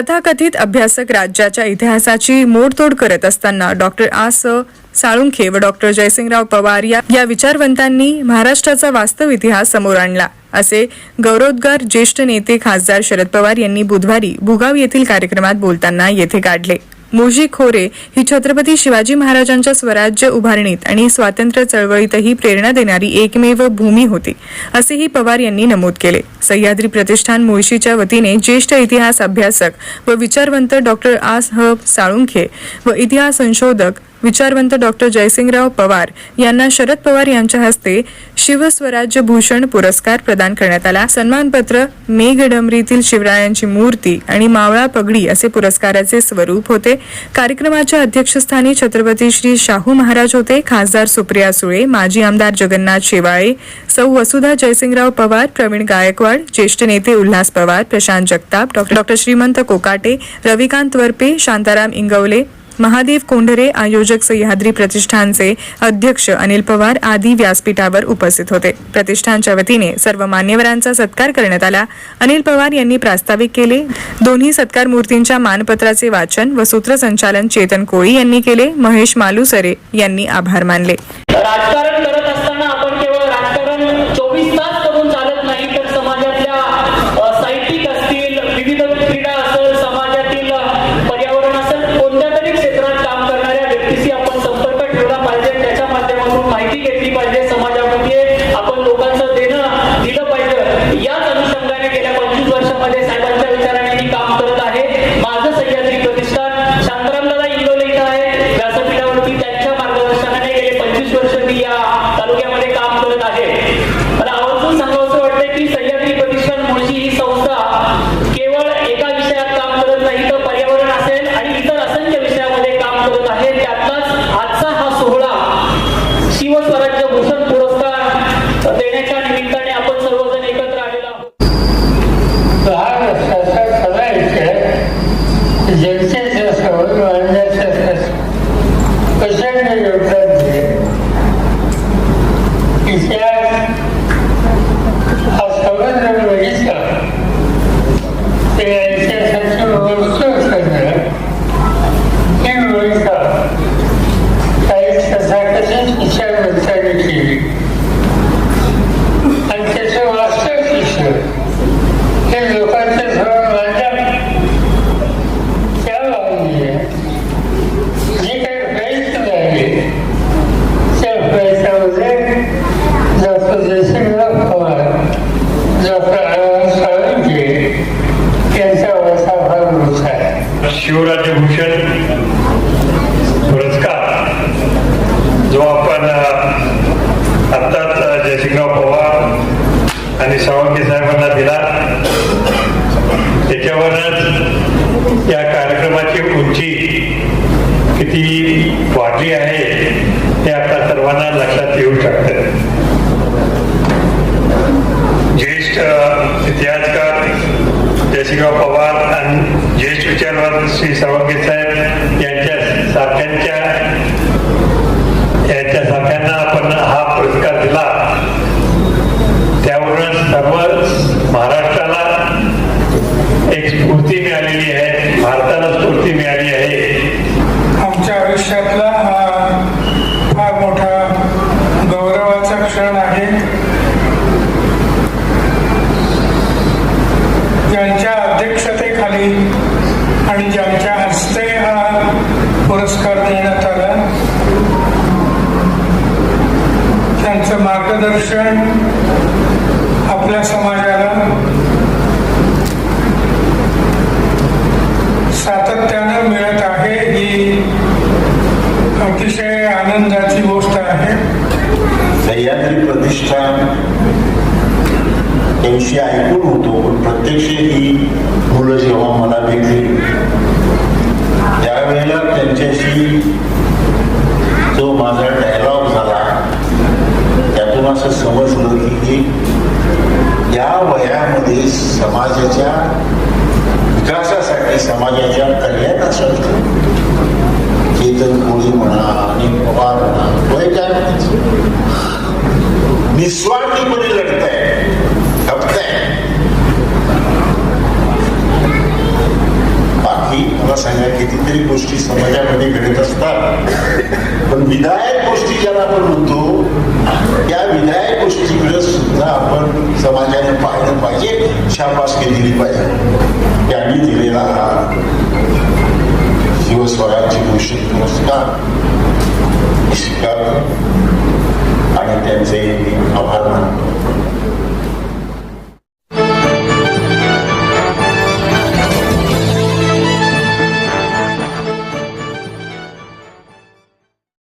तथाकथित अभ्यासक राज्याच्या इतिहासाची मोडतोड करत असताना डॉक्टर आस साळुंखे व डॉक्टर जयसिंगराव पवार या या विचारवंतांनी महाराष्ट्राचा वास्तव इतिहास समोर आणला. असे गौरवोद्गार ज्येष्ठ नेते खासदार शरद पवार यांनी बुधवारी भुगाव येथील कार्यक्रमात बोलताना येथे काढले. मोजी खोरे ही छत्रपती शिवाजी महाराजांच्या स्वराज्य उभारणीत आणि स्वातंत्र्य चळवळीतही प्रेरणा देणारी एकमेव भूमी होती असेही पवार यांनी नमूद केले. सह्याद्री प्रतिष्ठान मुळशीच्या वतीने ज्येष्ठ इतिहास अभ्यासक व विचारवंत डॉक्टर आस ह साळुंखे व इतिहास संशोधक विचारवंत डॉक्टर जयसिंगराव पवार यांना शरद पवार यांच्या हस्ते शिवस्वराज्य भूषण पुरस्कार प्रदान करण्यात आला. सन्मानपत्र मेघडंबरीतील शिवरायांची मूर्ती आणि मावळा पगडी असे पुरस्काराचे स्वरूप होते. कार्यक्रमाच्या अध्यक्षस्थानी छत्रपती श्री शाहू महाराज होते. खासदार सुप्रिया सुळे माजी आमदार जगन्नाथ शेवाळे सौ वसुधा जयसिंगराव पवार प्रवीण गायकवाड ज्येष्ठ नेते उल्हास पवार प्रशांत जगताप डॉक्टर श्रीमंत कोकाटे रविकांत वरपे शांताराम इंगवले महादेव कोंढरे आयोजक सह्याद्री प्रतिष्ठानचे अध्यक्ष अनिल पवार आदी व्यासपीठावर उपस्थित होते. प्रतिष्ठानच्या वतीने सर्व मान्यवरांचा सत्कार करण्यात आला. अनिल पवार यांनी प्रास्ताविक केले. दोन्ही सत्कार मूर्तींच्या मानपत्राचे वाचन व सूत्रसंचालन चेतन कोळी यांनी केले. महेश मालुसरे यांनी आभार मानले. काम पर्यावरण असेल आणि इतर असंख्य विषयामध्ये काम करत आहे. त्यातलाच आजचा हा सोहळा शिवस्वराज्य भूषण पुरस्कार देण्याच्या निमित्ताने आपण सर्वजण एकत्र आलेलो आहोत. लहान जनतेच्या योगदान दिले इतिहास हा संबंध बघितला ते या इतिहासाची वस्तू सगळं ही भूमिका काही तथाकथित विचारवंतांनी केली आणि त्याचं वास्तव दिसलं हे लोकांच्या समोर मांडलं त्या बाजूने जी काही प्रयत्न झाले त्या प्रयत्नामध्ये डॉक्टर जयसिंगराव पवार डॉक्टर आनंद साळुंखे यांचा वाटा फार मोठा आहे शिवराज्यभूषण पुरस्कार जो आपण आत्ताच जयसिंगराव पवार आणि सावंत साहेबांना दिला त्याच्यावरच या कार्यक्रमाची उंची किती वाढली आहे हे आपल्या सर्वांना लक्षात येऊ शकतं. ज्येष्ठ इतिहासकार जयसिंगराव पवार आणि ज्येष्ठ विचारवाद श्री सावंगे साहेब यांच्या सारख्यांच्या यांच्या सारख्यांना आपण हा आयुष्यातला हा फार मोठा गौरवाचा क्षण आहे. ज्यांच्या अध्यक्षतेखाली आणि ज्यांच्या हस्ते हा पुरस्कार देण्यात आला त्यांचं मार्गदर्शन आपल्या समाजाला सातत्यानं मिळत आहे ही अतिशय आनंदाची गोष्ट आहे. सह्याद्री प्रतिष्ठान त्यांची ऐकून होतो पण प्रत्यक्ष ही मुलं जेव्हा मला भेटली त्यावेळेला त्यांच्याशी जो माझा डायलॉग झाला त्यातून असं समजलं की या वयामध्ये समाजाच्या विकासासाठी समाजाच्या कल्याणासाठी केतन कोळी म्हणा आणि पवार म्हणा वय काय निस्वार्थीपणे लढताय. खपताय कितीतरी गोष्टी समाजामध्ये घडत असतात. पण विधायक गोष्टी ज्याला आपण म्हणतो त्या विधायक गोष्टीकडे सुद्धा आपण समाजाने पाहिलं पाहिजे शाबासकी दिली पाहिजे.